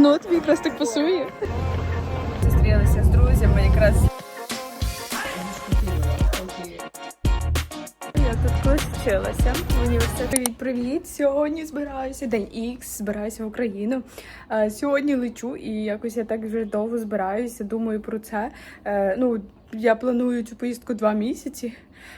Ну, тобі якраз так пасує. Зустрілися з друзями якраз. Я тут колись вчилася в університеті. Привіт, привіт! Сьогодні збираюся. День X, збираюся в Україну. Е, Сьогодні лечу і якось я так вже довго збираюся, думаю про це. Е, Ну, я планую цю поїздку два місяці.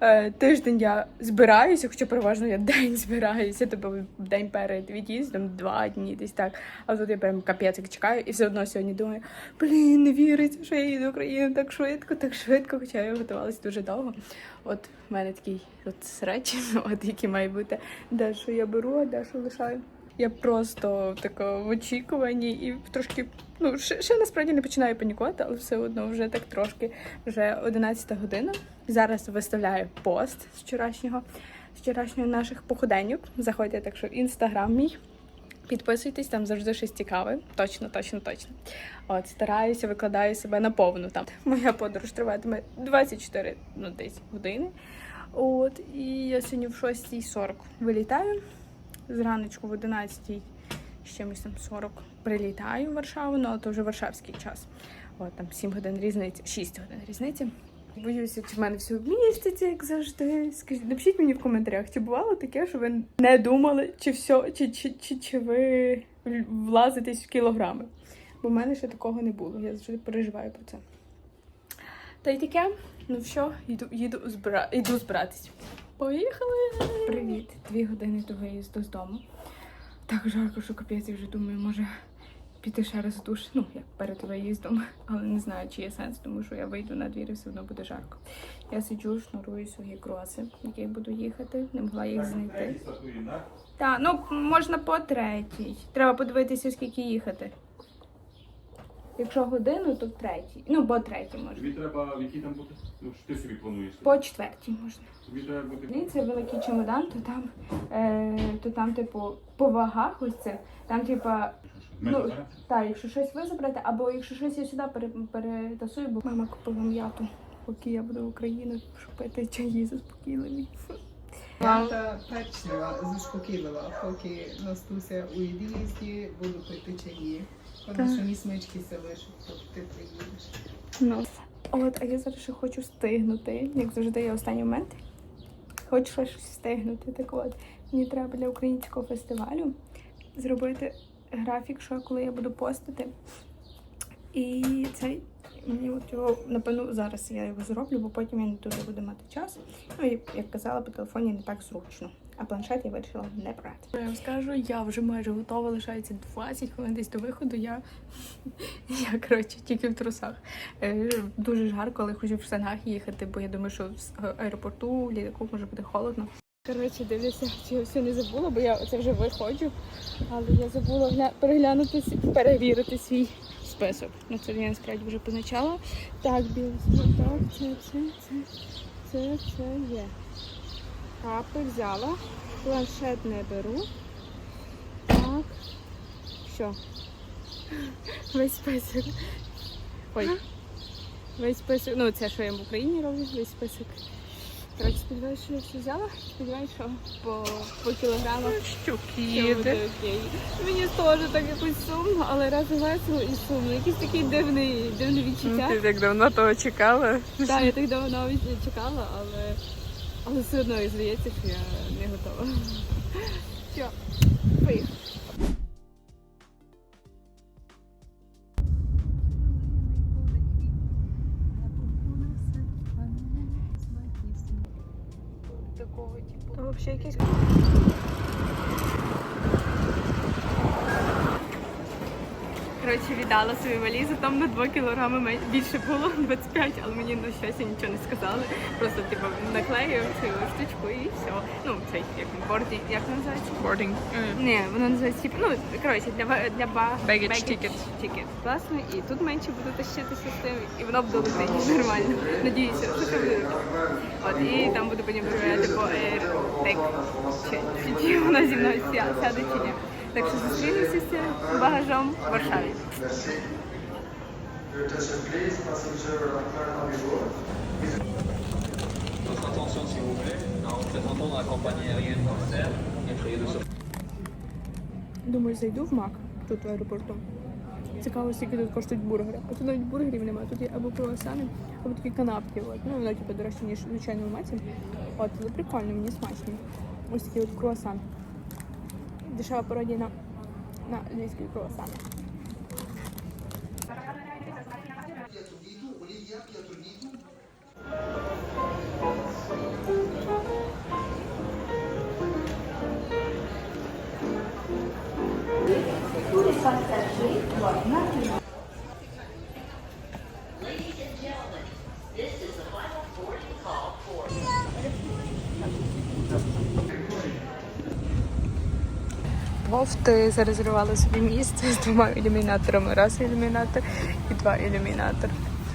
Е, Тиждень я збираюся, хоча переважно я день збираюся, тобто день перед від'їздом, два дні десь так. А тут я прям капець як чекаю, і все одно сьогодні думаю, блін, не віриться, що я їду в Україну так швидко, так швидко, хоча я готувалася дуже довго. От в мене такий от срач, от який має бути. Дещо я беру, а дещо лишаю. Я просто така в очікуванні і трошки, ну ще, ще насправді не починаю панікувати, але все одно вже так трошки. Вже 11 година. Зараз виставляю пост з вчорашнього, з вчорашнього наших походеньок. Заходьте так, що в інстаграм мій. Підписуйтесь, там завжди щось цікаве. Точно, точно, точно. От стараюся, викладаю себе на повну там. Моя подорож триватиме 24 ну, десь години. От, і я сьогодні в 6.40 вилітаю. Зраночку в 11 з чимось там 40 прилітаю в Варшаву, ну але то вже варшавський час. От там 7 годин різниці, 6 годин різниці. Боюся, чи в мене все вміститься, як завжди. Скажіть, напишіть мені в коментарях, чи бувало таке, що ви не думали, чи все, чи, чи, чи, чи ви влазитесь в кілограми. Бо в мене ще такого не було. Я завжди переживаю про це. Та й таке, ну все, йду, їду, збира... йду збиратись. Поїхали! Привіт! Дві години до виїзду з дому. Так жарко, що капець, я вже думаю, може піти ще раз в душ, ну, як перед виїздом, але не знаю, чи є сенс, тому що я вийду на двір і все одно буде жарко. Я сиджу, шнурую свої кроси, які я буду їхати, не могла їх знайти. Так, ну можна по третій. Треба подивитися, скільки їхати. Якщо годину, то в третій. Ну, по третій можна. Тобі треба в якій там бути? Ну, що ти собі плануєш? По четвертій можна. Тобі треба бути. Це великий чемодан, то там, е, то там, типу, по вагах ось це. Там, типа, Ну, так, якщо щось ви заберете, або якщо щось я сюди пере, перетасую, бо мама купила м'яту, поки я буду в Україну, щоб пити чаї заспокійливі. Мята печива, заспокійлива, поки Настуся у від'їзді, буду пити чаї. Вони самі смички се лишать, поки ти приїдеш. Ну. От, а я зараз ще хочу встигнути. Як завжди, я останній момент. Хочу ще щось встигнути. Так от, мені треба для українського фестивалю зробити графік, що коли я буду постити. І цей мені от його, напевно, зараз я його зроблю, бо потім я не дуже буду мати час. Ну і як казала, по телефоні не так зручно. А планшет я вирішила не брати. Я вам скажу, я вже майже готова, лишається 20 хвилин десь до виходу. Я, я коротше, тільки в трусах. Е, Дуже жарко, але хочу в штанах їхати, бо я думаю, що в аеропорту, в літаку може бути холодно. Коротше, дивлюся, чи я все не забула, бо я оце вже виходжу. Але я забула гля... переглянути, перевірити свій список. Ну це я насправді вже позначала. Так, білий так, це, це, це, це, це є. Капи взяла. Планшет не беру. Так. Що? Весь список. Ой. Весь список. Ну, це що я в Україні роблю, весь список. Коротше, сподіваюся, що я все взяла. Сподіваюся, що по, по кілограмах все буде окей. Мені теж так якось сумно, але разом весело і сумно. Якийсь такий дивний, дивне відчуття. Ти так давно того чекала. Так, я так давно чекала, але, але все одно і здається, що я не готова. Все, поїхали. Такого типу. Взагалі Коротше, віддала свою валізу, там на 2 кілограми більше було, 25, але мені на щастя нічого не сказали. Просто типу наклеїв цю штучку і все. Ну, цей як борді, як воно називається? Boarding. Ні, воно називається типу, ну коротше, для для ба Baggage ticket. ticket. Класно, і тут менше буду тащитися з тим, і воно буде летить нормально. Надіюся, що це буде. От і там буду потім перевіряти по AirTag, чи, чи, чи вона зі мною ся- сяде чи ні. Так що зустрінемося з багажом в Варшаві. Думаю, зайду в МАК тут в аеропорту. Цікаво, скільки тут коштують бургери. А тут навіть бургерів немає. Тут є або круасани, або такі канапки. От. Ну, воно типу дорожче, ніж в звичайному маці. От, але прикольно, мені смачні. Ось такий от круасан. Дешева пародія на, на львівські круасан. Вовти зарезервували собі місце з двома ілюмінаторами. Раз ілюмінатор і два ілюмінатор.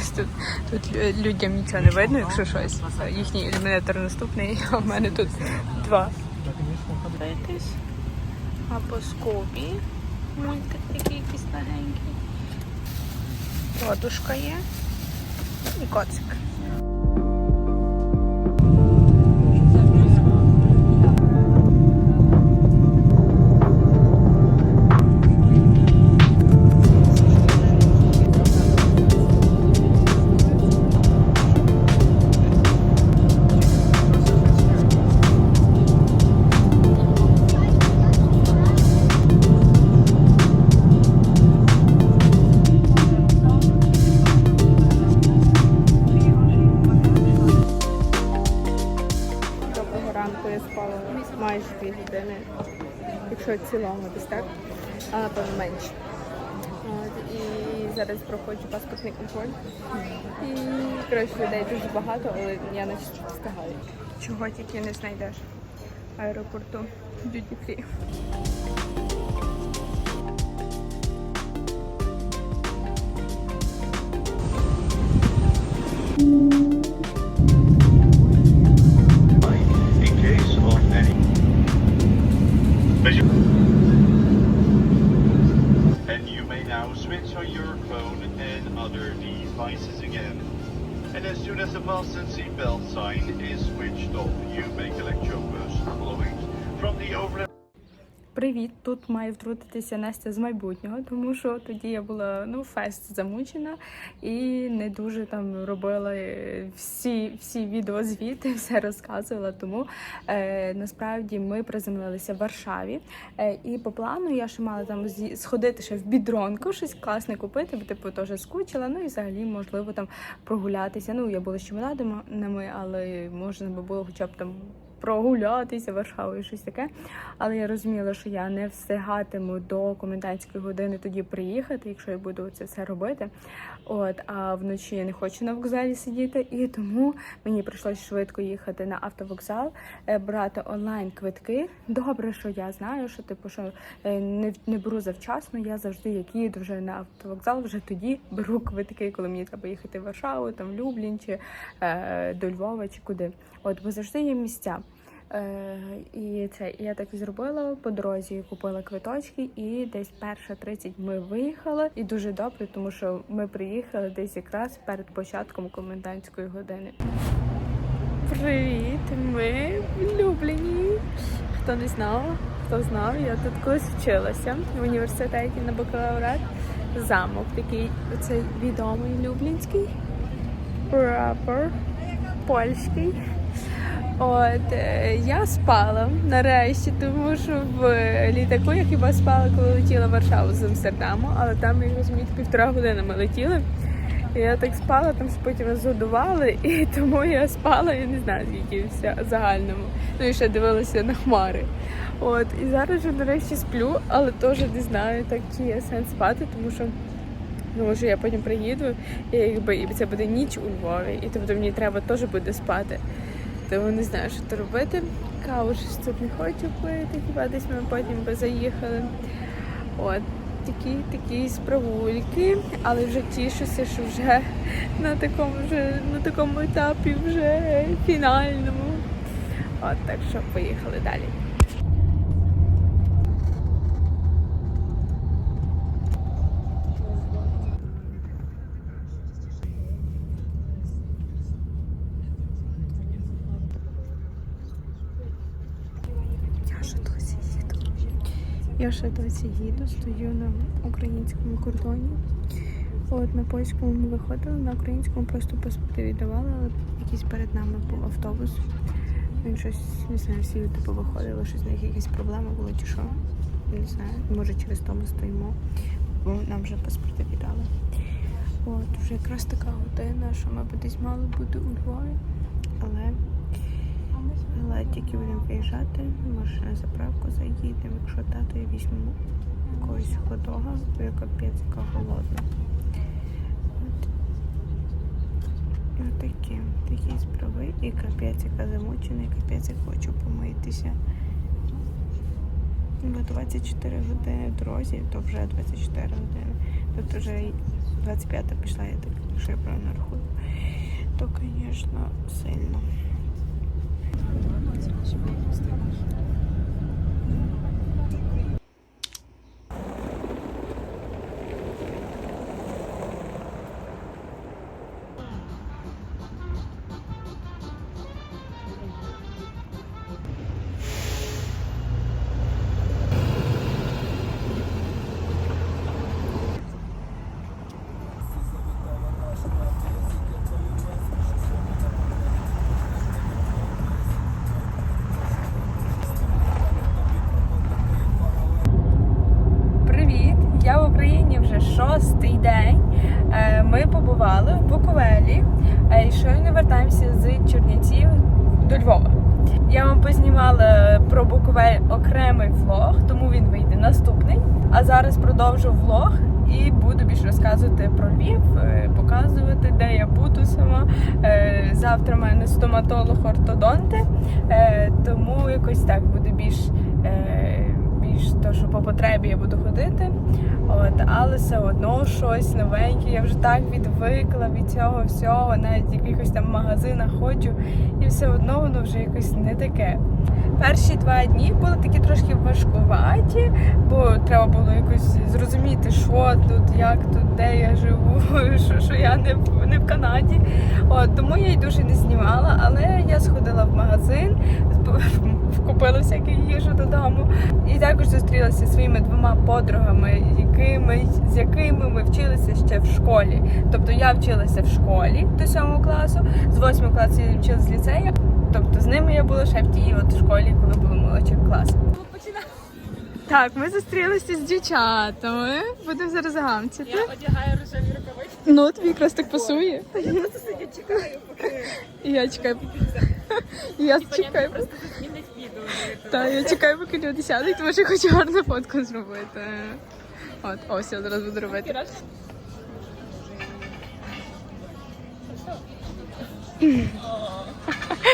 Ось Тут, тут людям нічого не видно, якщо щось. Їхній ілюмінатор наступний, а в мене тут два. Або Скобі. Мультик такий якийсь легенький. Подушка є. І коцик. Якщо десь так, а напевно менше. І зараз проходжу паспортний контроль. І коротше людей дуже багато, але я наче встигаю. Чого тільки не знайдеш в аеропорту Duty Free. in Привіт, тут має втрутитися Настя з майбутнього, тому що тоді я була ну фест замучена і не дуже там робила е, всі, всі відеозвіти, все розказувала. Тому е, насправді ми приземлилися в Варшаві. Е, і по плану я ще мала там сходити ще в бідронку, щось класне купити, бо типу теж скучила. Ну і взагалі можливо там прогулятися. Ну я була з чемоданами, але можна би було хоча б там прогулятися Варшавою, щось таке. Але я розуміла, що я не встигатиму до комендантської години тоді приїхати, якщо я буду це все робити. От, а вночі я не хочу на вокзалі сидіти, і тому мені прийшлося швидко їхати на автовокзал, е, брати онлайн квитки. Добре, що я знаю, що типу, що е, не, не беру завчасно. Я завжди, як їду вже на автовокзал, вже тоді беру квитки, коли мені треба їхати в Варшаву, там Люблін чи е, до Львова чи куди. От, бо завжди є місця. Е, і це я так і зробила по дорозі, купила квиточки, і десь перша 30 ми виїхали. І дуже добре, тому що ми приїхали десь якраз перед початком комендантської години. Привіт! Ми в Любліні. Хто не знав, хто знав, я тут колись вчилася в університеті на бакалаврат. Замок такий, оцей відомий люблінський прапор польський. От е, я спала нарешті, тому що в літаку я хіба спала, коли летіла в Варшаву з Амстердаму, але там, як розумієте, півтора години ми летіли. І я так спала, там потім нас годували, і тому я спала, я не знаю, скільки вся загальному. Ну і ще дивилася на хмари. От, і зараз вже нарешті сплю, але теж не знаю, так чи є сенс спати, тому що тому що я потім приїду, і якби і це буде ніч у Львові, і тобто мені треба теж буде спати. Тому не знаю, що то робити. Каву щось тут не хочу пити, хіба десь ми потім би заїхали. От такі такі справульки, але вже тішуся, що вже на такому вже на такому етапі вже фінальному. От так що поїхали далі. Я вже досі їду. Я ще досі їду, стою на українському кордоні. От на польському ми виходили, на українському просто паспорти віддавали, але якийсь перед нами був автобус. Він щось, не знаю, всі типу виходили, щось в них якісь проблеми були чи що. Не знаю, може через то ми стоїмо, бо нам вже паспорти віддали. От, вже якраз така година, що ми десь мали бути у Львові, але, але тільки будемо виїжджати, може на заправку заїдемо, якщо тато я візьму якогось ходога, бо я капець яка голодна. От. От такі, справи. І капець, яка замучена, і капець, як хочу помитися. Бо 24 години в дорозі, то вже 24 години. Тобто вже й 25 пішла, я так, якщо я правильно рахую. То, звісно, сильно. Привіт! Ми побували в Буковелі е, і щойно вертаємося з Чернівців до Львова. Я вам познімала про Буковель окремий влог, тому він вийде наступний. А зараз продовжу влог і буду більше розказувати про Львів, е, показувати, де я буду сама. Е, Завтра в мене стоматолог ортодонти, е, тому якось так буде більш. То, що по потребі я буду ходити. От, але все одно щось новеньке. Я вже так відвикла від цього всього, навіть в якихось там магазинах ходжу, і все одно воно вже якось не таке. Перші два дні були такі трошки важкуваті, бо треба було якось зрозуміти, що тут, як тут, де я живу, що, що я не в, не в Канаді. От, тому я й дуже не знімала, але я сходила в магазин, купила всяку їжу додому. І також зустрілася зі своїми двома подругами, якими, з якими ми вчилися ще в школі. Тобто я вчилася в школі до 7 класу, з 8 класу я вчилася в ліцеї. Тобто з ними я була ще в тій от школі, коли були молодші класи. Так, ми зустрілися з дівчатами. Будемо зараз гамцяти. Я одягаю рожеві рукавички. Ну, тобі якраз так пасує. Я просто сидять чекаю, поки. І я чекаю. І я чекаю. Так, я чекаю, поки люди сядуть, тому що хочу гарну фотку зробити. От, ось я зараз буду робити.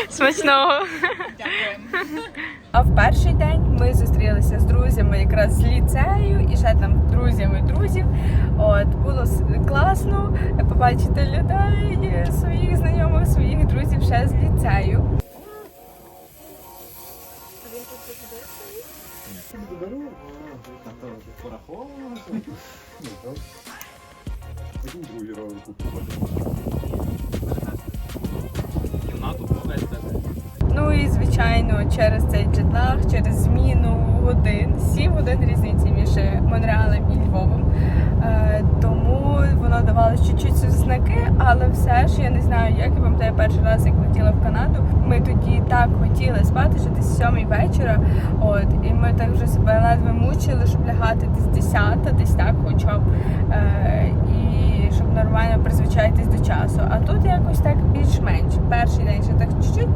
Смачного. А в перший день ми зустрілися з друзями якраз з ліцею і ще там друзями друзів. От було класно побачити людей, своїх знайомих, своїх друзів ще з ліцею. Ну і звичайно, через цей джетлаг, через зміну годин, 7 годин різниці між Монреалем і Львовом. Е, тому воно давало чуть-чуть знаки, але все ж я не знаю, як я пам'ятаю перший раз, як летіла в Канаду. Ми тоді так хотіли спати, що десь сьомій вечора. От і ми так вже себе ледве мучили, щоб лягати десь десята, десь так, хоча б. Е, нормально призвичаїтись до часу. А тут якось так більш-менш. Перший день ще так чуть-чуть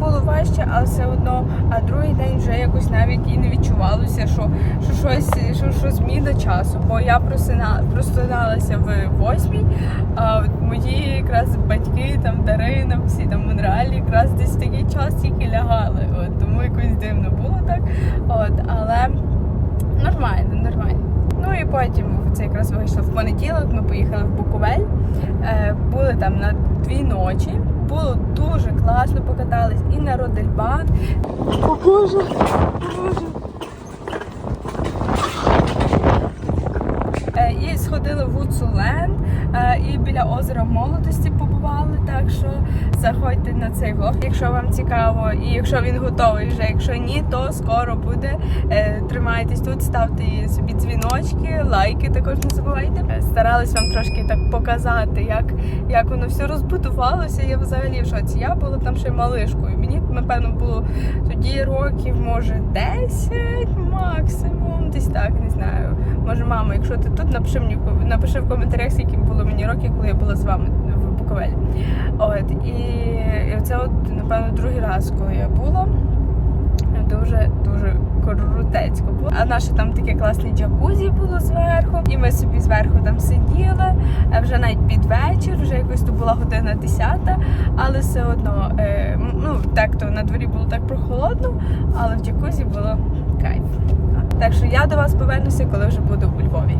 було важче, але все одно. А другий день вже якось навіть і не відчувалося, що, що щось, що, що зміна часу. Бо я просиналася в восьмій, а мої якраз батьки, там Дарина, всі там Монреалі, якраз десь такий час тільки лягали. От, тому якось дивно було так. От, але нормально, нормально. І потім це якраз вийшло в понеділок. Ми поїхали в Буковель, е, були там на дві ночі. Було дуже класно, покатались і на Родельбан. О Боже, Боже. І сходили в Гуцулен, е, і біля озера молодості побували. Готували. Так що заходьте на цей влог, якщо вам цікаво, і якщо він готовий вже. Якщо ні, то скоро буде. Е, Тримайтесь тут, ставте собі дзвіночки, лайки також не забувайте. Е, Старалась вам трошки так показати, як, як воно все розбудувалося. Я взагалі в шоці. Я була там ще малишкою. Мені напевно було тоді років, може 10 максимум, десь так, не знаю. Може, мама, якщо ти тут, напиши мені напиши в коментарях, скільки було мені років, коли я була з вами в Буковелі. От і, це от напевно другий раз, коли я була. Дуже дуже крутецько було. А наше там таке класне джакузі було зверху, і ми собі зверху там сиділи. Вже навіть під вечір, вже якось то була година 10, але все одно, е, ну так то на дворі було так прохолодно, але в джакузі було кайф. Так що я до вас повернуся, коли вже буду у Львові.